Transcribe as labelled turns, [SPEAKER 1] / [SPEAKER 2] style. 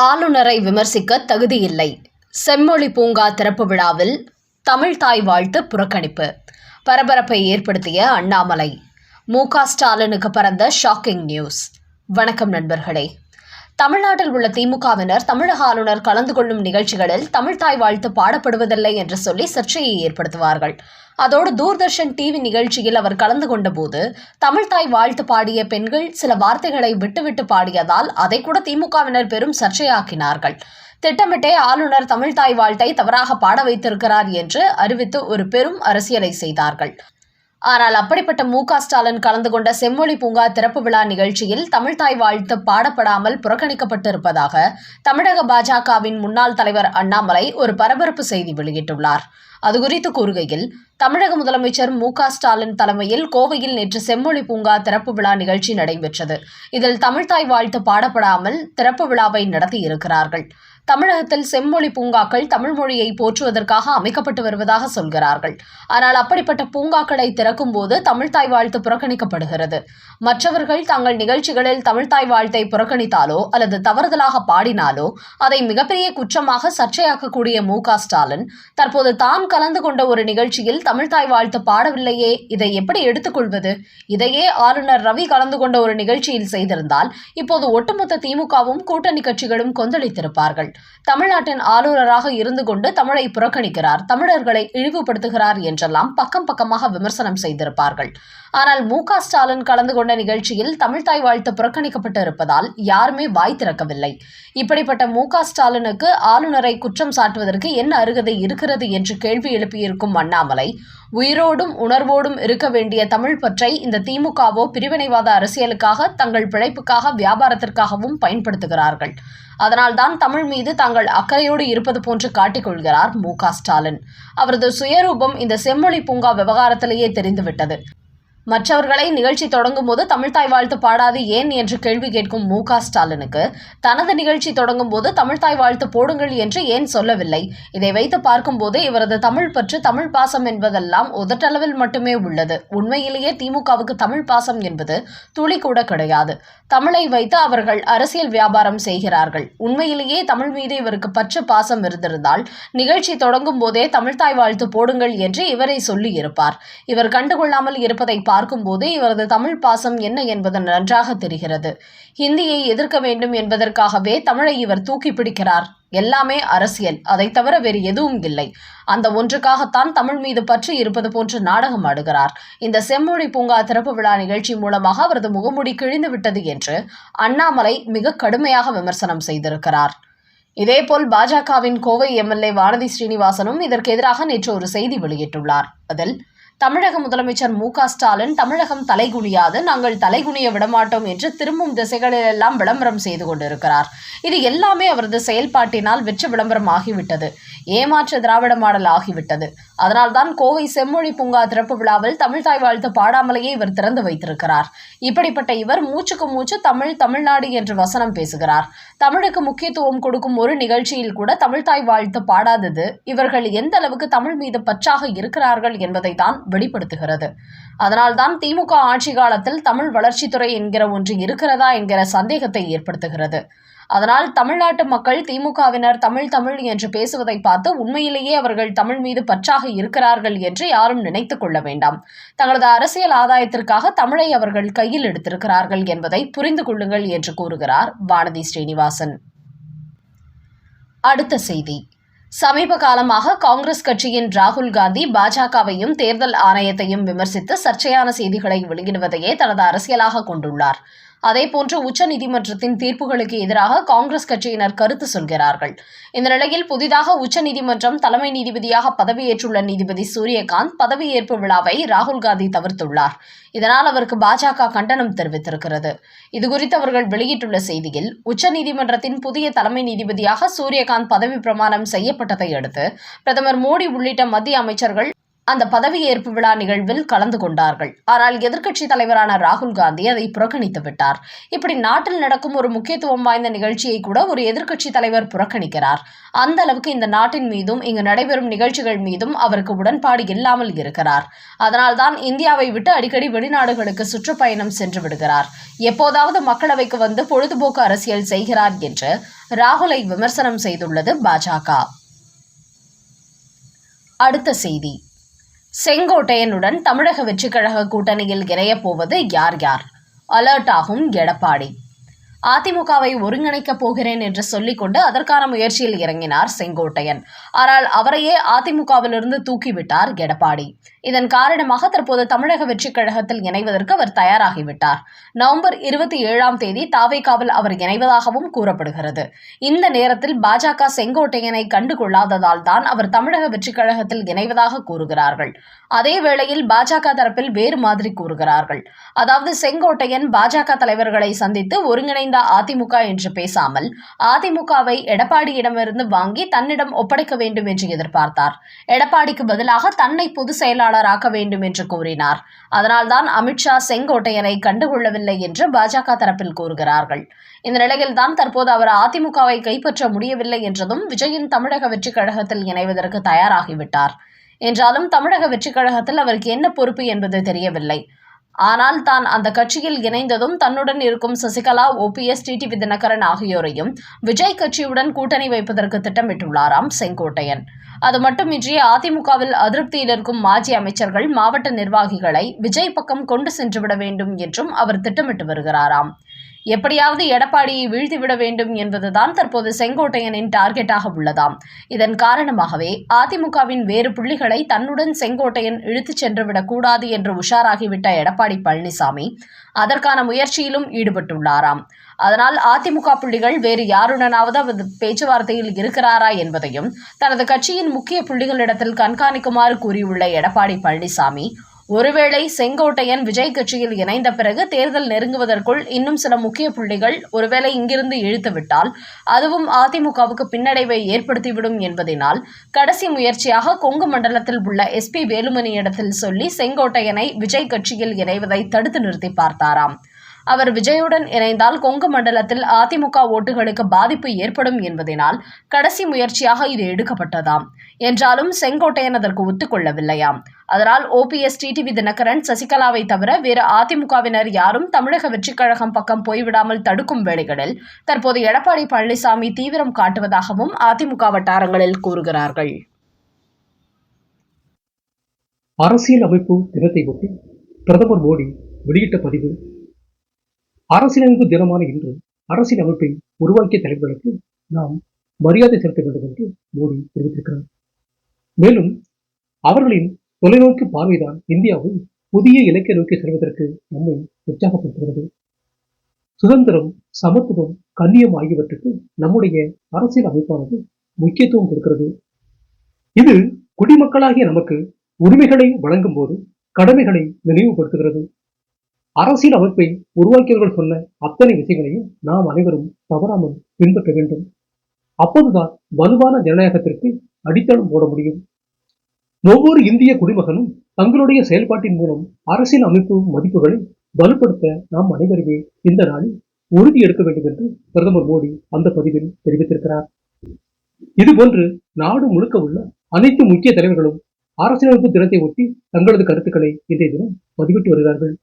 [SPEAKER 1] ஆளுநரை விமர்சிக்க தகுதியில்லை செம்மொழி பூங்கா திறப்பு விழாவில் தமிழ் தாய் வாழ்த்து புறக்கணிப்பு. பரபரப்பை ஏற்படுத்திய அண்ணாமலை. மு க ஸ்டாலினுக்கு பறந்த ஷாக்கிங் நியூஸ். வணக்கம் நண்பர்களே. தமிழ்நாட்டில் உள்ள திமுகவினர் தமிழக ஆளுநர் கலந்து கொள்ளும் நிகழ்ச்சிகளில் தமிழ்தாய் வாழ்த்து பாடப்படுவதில்லை என்று சொல்லி சர்ச்சையை ஏற்படுத்துவார்கள். அதோடு தூர்தர்ஷன் டிவி நிகழ்ச்சியில் அவர் கலந்து கொண்டபோது தமிழ்தாய் வாழ்த்து பாடிய பெண்கள் சில வார்த்தைகளை விட்டுவிட்டு பாடியதால் அதை கூட திமுகவினர் பெரும் சர்ச்சையாக்கினார்கள். திட்டமிட்டே ஆளுநர் தமிழ்தாய் வாழ்த்தை தவறாக பாட வைத்திருக்கிறார் என்று அறிவித்து ஒரு பெரும் அரசியலை செய்தார்கள். ஆனால் அப்படிப்பட்ட மு க ஸ்டாலின் கலந்து கொண்ட செம்மொழி பூங்கா திறப்பு விழா நிகழ்ச்சியில் தமிழ்தாய் வாழ்த்து பாடப்படாமல் புறக்கணிக்கப்பட்டிருப்பதாக தமிழக பாஜகவின் முன்னாள் தலைவர் அண்ணாமலை ஒரு பரபரப்பு செய்தி வெளியிட்டுள்ளார். அது குறித்து கூறுகையில் தமிழக முதலமைச்சர் மு ஸ்டாலின் தலைமையில் கோவையில் நேற்று செம்மொழி பூங்கா திறப்பு விழா நிகழ்ச்சி நடைபெற்றது. இதில் தமிழ்தாய் வாழ்த்து பாடப்படாமல் திறப்பு விழாவை நடத்தியிருக்கிறார்கள் தமிழகத்தில் செம்மொழி பூங்காக்கள் தமிழ் மொழியை போற்றுவதற்காக அமைக்கப்பட்டு வருவதாக சொல்கிறார்கள். ஆனால் அப்படிப்பட்ட பூங்காக்களை திறக்கும் போது தமிழ்தாய் வாழ்த்து புறக்கணிக்கப்படுகிறது. மற்றவர்கள் தங்கள் நிகழ்ச்சிகளில் தமிழ்தாய் வாழ்த்தை புறக்கணித்தாலோ அல்லது தவறுதலாக பாடினாலோ அதை மிகப்பெரிய குற்றமாக சர்ச்சையாக்கக்கூடிய மு ஸ்டாலின் தற்போது தான் கலந்து கொண்ட ஒரு நிகழ்ச்சியில் தமிழ்தாய் வாழ்த்து பாடவில்லையே. இதை எப்படி எடுத்துக்கொள்வது? இதையே ஆளுநர் ரவி கலந்து கொண்ட ஒரு நிகழ்ச்சியில் செய்திருந்தால் இப்போது ஒட்டுமொத்த திமுகவும் கூட்டணி கட்சிகளும் கொந்தளித்திருப்பார்கள். தமிழ்நாட்டின் ஆளுநராக இருந்து கொண்டு தமிழை புறக்கணிக்கிறார் தமிழர்களை இழிவுபடுத்துகிறார் என்றெல்லாம் பக்கம் பக்கமாக விமர்சனம் செய்திருப்பார்கள். ஆனால் மு ஸ்டாலின் கலந்து கொண்ட நிகழ்ச்சியில் தமிழ்தாய் வாழ்த்து புறக்கணிக்கப்பட்டு இருப்பதால் யாருமே வாய் திறக்கவில்லை. இப்படிப்பட்ட மு ஸ்டாலினுக்கு ஆளுநரை குற்றம் சாட்டுவதற்கு என்ன அருகதை இருக்கிறது என்று கேள்வி எழுப்பியிருக்கும் அண்ணாமலை உயிரோடும் உணர்வோடும் இருக்க வேண்டிய தமிழ் பற்றை இந்த திமுகவோ பிரிவினைவாத அரசியலுக்காக தங்கள் பிழைப்புக்காக வியாபாரத்திற்காகவும் பயன்படுத்துகிறார்கள். அதனால்தான் தமிழ் மீது தாங்கள் அக்கறையோடு இருப்பது போன்று காட்டிக்கொள்கிறார் மு ஸ்டாலின். அவரது சுயரூபம் இந்த செம்மொழி பூங்கா விவகாரத்திலேயே தெரிந்துவிட்டது. மற்றவர்களை நிகழ்ச்சி தொடங்கும் போது தமிழ்தாய் வாழ்த்து பாடாது ஏன் என்று கேள்வி கேட்கும் மு ஸ்டாலினுக்கு தனது நிகழ்ச்சி தொடங்கும் போது தமிழ்தாய் வாழ்த்து போடுங்கள் என்று ஏன் சொல்லவில்லை? இதை வைத்து பார்க்கும்போது இவரது தமிழ் பற்று தமிழ் பாசம் என்பதெல்லாம் உதட்டளவில் மட்டுமே உள்ளது. உண்மையிலேயே திமுகவுக்கு தமிழ் பாசம் என்பது துளி கூட கிடையாது. தமிழை வைத்து அவர்கள் அரசியல் வியாபாரம் செய்கிறார்கள். உண்மையிலேயே தமிழ் மீது இவருக்கு பற்று பாசம் இருந்திருந்தால் நிகழ்ச்சி தொடங்கும் போதே தமிழ்தாய் வாழ்த்து போடுங்கள் என்று இவரை சொல்லி இருப்பார் இவர் கண்டுகொள்ளாமல் இருப்பதை பார்க்கும்போது இவரது தமிழ் பாசம் என்ன என்பது நன்றாக தெரிகிறது. ஹிந்தியை எதிர்க்க வேண்டும் என்பதற்காகவே தமிழை இவர் தூக்கி பிடிக்கிறார். எல்லாமே அரசியல். அதை தவிர வேறு எதுவும் இல்லை. அந்த ஒன்றுக்காகத்தான் தமிழ் மீது பற்றி இருப்பது போன்று நாடகம் ஆடுகிறார். இந்த செம்மொழி பூங்கா திறப்பு விழா நிகழ்ச்சி மூலமாக அவரது முகமுடி கிழிந்து விட்டது என்று அண்ணாமலை மிக கடுமையாக விமர்சனம் செய்திருக்கிறார். இதேபோல் பாஜகவின் கோவை எம்எல்ஏ வானதி ஸ்ரீனிவாசனும் இதற்கு எதிராக நேற்று ஒரு செய்தி வெளியிட்டுள்ளார். அதில் தமிழக முதலமைச்சர் மு ஸ்டாலின் தமிழகம் தலைகுனியாது நாங்கள் தலைகுனிய விடமாட்டோம் என்று திரும்பும் திசைகளிலெல்லாம் விளம்பரம் செய்து கொண்டிருக்கிறார். இது எல்லாமே அவரது செயல்பாட்டினால் வெற்று விளம்பரம் ஆகிவிட்டது. ஏமாற்று திராவிட மாடல் ஆகிவிட்டது. அதனால்தான் கோவை செம்மொழி பூங்கா திறப்பு விழாவில் தமிழ்தாய் வாழ்த்து பாடாமலேயே இவர் திறந்து வைத்திருக்கிறார். இப்படிப்பட்ட இவர் மூச்சுக்கு மூச்சு தமிழ் தமிழ்நாடு என்று வசனம் பேசுகிறார். தமிழுக்கு முக்கியத்துவம் கொடுக்கும் ஒரு நிகழ்ச்சியில் கூட தமிழ்தாய் வாழ்த்து பாடாதது இவர்கள் எந்த அளவுக்கு தமிழ் மீது பற்றாக இருக்கிறார்கள் என்பதை தான் வெளிப்படுத்துகிறது. அதனால்தான் திமுக ஆட்சி காலத்தில் தமிழ் வளர்ச்சித்துறை என்கிற ஒன்று இருக்கிறதா என்கிற சந்தேகத்தை ஏற்படுத்துகிறது. அதனால் தமிழ்நாட்டு மக்கள் திமுகவினர் தமிழ் தமிழ் என்று பேசுவதை பார்த்து உண்மையிலேயே அவர்கள் தமிழ் மீது பற்றாக இருக்கிறார்கள் என்று யாரும் நினைத்துக் கொள்ள வேண்டாம். தங்களது அரசியல் ஆதாயத்திற்காக தமிழை அவர்கள் கையில் எடுத்திருக்கிறார்கள் என்பதை புரிந்து கொள்ளுங்கள் என்று கூறுகிறார் வானதி ஸ்ரீனிவாசன். அடுத்த செய்தி. சமீப காலமாக காங்கிரஸ் கட்சியின் ராகுல் காந்தி பாஜகவையும் தேர்தல் ஆணையத்தையும் விமர்சித்து சர்ச்சையான செய்திகளை வெளியிடுவதையே தனது அரசியலாக கொண்டுள்ளார். அதேபோன்று உச்சநீதிமன்றத்தின் தீர்ப்புகளுக்கு எதிராக காங்கிரஸ் கட்சியினர் கருத்து சொல்கிறார்கள். இந்த நிலையில் புதிதாக உச்சநீதிமன்றம் தலைமை நீதிபதியாக பதவியேற்றுள்ள நீதிபதி சூரியகாந்த் பதவியேற்பு விழாவை ராகுல் காந்தி தவிர்த்துள்ளார். இதனால் அவருக்கு பாஜக கண்டனம் தெரிவித்திருக்கிறது. இதுகுறித்து அவர்கள் வெளியிட்டுள்ள செய்தியில் உச்சநீதிமன்றத்தின் புதிய தலைமை நீதிபதியாக சூரியகாந்த் பதவி பிரமாணம் செய்யப்பட்டதை அடுத்து பிரதமர் மோடி உள்ளிட்ட மத்திய அமைச்சர்கள் அந்த பதவியேற்பு விழா நிகழ்வில் கலந்து கொண்டார்கள். ஆனால் எதிர்க்கட்சி தலைவரான ராகுல் காந்தி அதை புறக்கணித்து விட்டார். இப்படி நாட்டில் நடக்கும் ஒரு முக்கியத்துவம் வாய்ந்த நிகழ்ச்சியை கூட ஒரு எதிர்க்கட்சி தலைவர் புறக்கணிக்கிறார். அந்த அளவுக்கு இந்த நாட்டின் மீதும் இங்கு நடைபெறும் நிகழ்ச்சிகள் மீதும் அவருக்கு உடன்பாடு இல்லாமல் இருக்கிறார். அதனால்தான் இந்தியாவை விட்டு அடிக்கடி வெளிநாடுகளுக்கு சுற்றுப்பயணம் சென்று விடுகிறார். எப்போதாவது மக்களவைக்கு வந்து பொழுதுபோக்கு அரசியல் செய்கிறார் என்று ராகுலை விமர்சனம் செய்துள்ளது பாஜக அடுத்த செய்தி. செங்கோட்டையனுடன் தமிழக வெற்றிக்கழக கூட்டணியில் இணையப் போவது யார் யார்? அலர்ட் ஆகும் எடப்பாடி. அதிமுகவை ஒருங்கிணைக்கப் போகிறேன் என்று சொல்லிக்கொண்டு அதற்கான முயற்சியில் இறங்கினார் செங்கோட்டையன். ஆனால் அவரையே அதிமுகவிலிருந்து தூக்கிவிட்டார் எடப்பாடி. இதன் காரணமாக தற்போது தமிழக வெற்றிக் கழகத்தில் இணைவதற்கு அவர் தயாராகிவிட்டார். நவம்பர் இருபத்தி ஏழாம் தேதி தாவேகாவில் அவர் இணைவதாகவும் கூறப்படுகிறது. இந்த நேரத்தில் பாஜக செங்கோட்டையனை கண்டுகொள்ளாததால் தான் அவர் தமிழக வெற்றிக் கழகத்தில் இணைவதாக கூறுகிறார்கள். அதே வேளையில் பாஜக தரப்பில் வேறு மாதிரி கூறுகிறார்கள். அதாவது செங்கோட்டையன் பாஜக தலைவர்களை சந்தித்து ஒருங்கிணைந்த அதிமுக என்று பேசாமல் அதிமுகவை எடப்பாடியிடமிருந்து வாங்கி தன்னிடம் ஒப்படைக்க வேண்டும் என்று எதிர்பார்த்தார். எடப்பாடிக்கு பதிலாக தன்னை பொதுச் செயலாளராக்க வேண்டும் என்று கூறினார். அதனால்தான் அமித்ஷா செங்கோட்டையனை கண்டுகொள்ளவில்லை என்று பாஜக தரப்பில் கூறுகிறார்கள். இந்த நிலையில்தான் தற்போது அவர் அதிமுகவை கைப்பற்ற முடியவில்லை என்றதும் விஜயின் தமிழக வெற்றிக் கழகத்தில் இணைவதற்கு தயாராகிவிட்டார். என்றாலும் தமிழக வெற்றிக் கழகத்தில் அவருக்கு என்ன பொறுப்பு என்பது தெரியவில்லை. ஆனால் தான் அந்த கட்சியில் இணைந்ததும் தன்னுடன் இருக்கும் சசிகலா ஓபிஎஸ் டிடிவி தினகரன் ஆகியோரையும் விஜய் கட்சியுடன் கூட்டணி வைப்பதற்கு திட்டமிட்டுள்ளாராம் செங்கோட்டையன். அது மட்டுமின்றி அதிமுகவில் அதிருப்தியில் இருக்கும் மாஜி அமைச்சர்கள் மாவட்ட நிர்வாகிகளை விஜய் பக்கம் கொண்டு சென்றுவிட வேண்டும் என்றும் அவர் திட்டமிட்டு வருகிறாராம். எப்படியாவது எடப்பாடியை வீழ்த்திவிட வேண்டும் என்பதுதான் தற்போது செங்கோட்டையனின் டார்கெட்டாக உள்ளதாம். இதன் காரணமாகவே அதிமுகவின் வேறு புள்ளிகளை தன்னுடன் செங்கோட்டையன் இழுத்துச் சென்றுவிடக் கூடாது என்று உஷாராகிவிட்ட எடப்பாடி பழனிசாமி அதற்கான முயற்சியிலும் ஈடுபட்டுள்ளாராம். அதனால் அதிமுக புள்ளிகள் வேறு யாருடனாவது அவர் பேச்சுவார்த்தையில் இருக்கிறாரா என்பதையும் தனது கட்சியின் முக்கிய புள்ளிகளிடத்தில் கண்காணிக்குமாறு கூறியுள்ள எடப்பாடி பழனிசாமி ஒருவேளை செங்கோட்டையன் விஜய் கட்சியில் இணைந்த பிறகு தேர்தல் நெருங்குவதற்குள் இன்னும் சில முக்கிய புள்ளிகள் ஒருவேளை இங்கிருந்து இழுத்துவிட்டால் அதுவும் அதிமுகவுக்கு பின்னடைவை ஏற்படுத்திவிடும் என்பதனால் கடைசி முயற்சியாக கொங்கு மண்டலத்தில் உள்ள எஸ்பி வேலுமணியிடத்தில் சொல்லி செங்கோட்டையனை விஜய் கட்சியில் இணைவதை தடுத்து நிறுத்தி பார்த்தாராம். அவர் விஜயுடன் இணைந்தால் கொங்கு மண்டலத்தில் அதிமுக ஓட்டுகளுக்கு பாதிப்பு ஏற்படும் என்பதனால் கடைசி முயற்சியாக இது எடுக்கப்பட்டதாம். என்றாலும் செங்கோட்டையன் அதற்கு ஒத்துக்கொள்ளவில்லையாம். அதனால் ஓபிஎஸ் டிடிவி தினகரன் சசிகலாவை தவிர வேறு அதிமுகவினர் யாரும் தமிழக வெற்றிக் கழகம் பக்கம் போய்விடாமல் தடுக்கும் வேளைகளில் தற்போது எடப்பாடி பழனிசாமி தீவிரம் காட்டுவதாகவும் அதிமுக வட்டாரங்களில் கூறுகிறார்கள்.
[SPEAKER 2] அரசியல் அமைப்பு தினத்தை ஒட்டி பிரதமர் மோடி வெளியிட்ட பதிவு அரசியலமைப்பு தினமான இன்று அரசியலமைப்பை உருவாக்கிய தலைவர்களுக்கு நாம் மரியாதை செலுத்த வேண்டும் என்று மோடி தெரிவித்திருக்கிறார். மேலும் அவர்களின் தொலைநோக்கு பார்வைதான் இந்தியாவை புதிய இலக்கை நோக்கி செல்வதற்கு நம்மை உற்சாகப்படுத்துகிறது. சுதந்திரம் சமத்துவம் கண்ணியம் ஆகியவற்றுக்கு நம்முடைய அரசியல் அமைப்பானது முக்கியத்துவம் கொடுக்கிறது. இது குடிமக்களாகிய நமக்கு உரிமைகளை வழங்கும் போது கடமைகளை நினைவுபடுத்துகிறது. அரசியல் அமைப்பை உருவாக்கியவர்கள் சொன்ன அத்தனை விஷயங்களையும் நாம் அனைவரும் தவறாமல் பின்பற்ற வேண்டும். அப்போதுதான் வலுவான ஜனநாயகத்திற்கு அடித்தளம் போட முடியும். ஒவ்வொரு இந்திய குடிமகனும் தங்களுடைய செயல்பாட்டின் மூலம் அரசியல் அமைப்பு மதிப்புகளை வலுப்படுத்த நாம் அனைவருமே இந்த நாளில் உறுதி எடுக்க வேண்டும் என்று பிரதமர் மோடி அந்த பதிவில் தெரிவித்திருக்கிறார். இதுபோன்று நாடு முழுக்க உள்ள அனைத்து முக்கிய தலைவர்களும் அரசியலமைப்பு தினத்தை ஒட்டி தங்களது கருத்துக்களை இன்றைய தினம் பதிவிட்டு வருகிறார்கள்.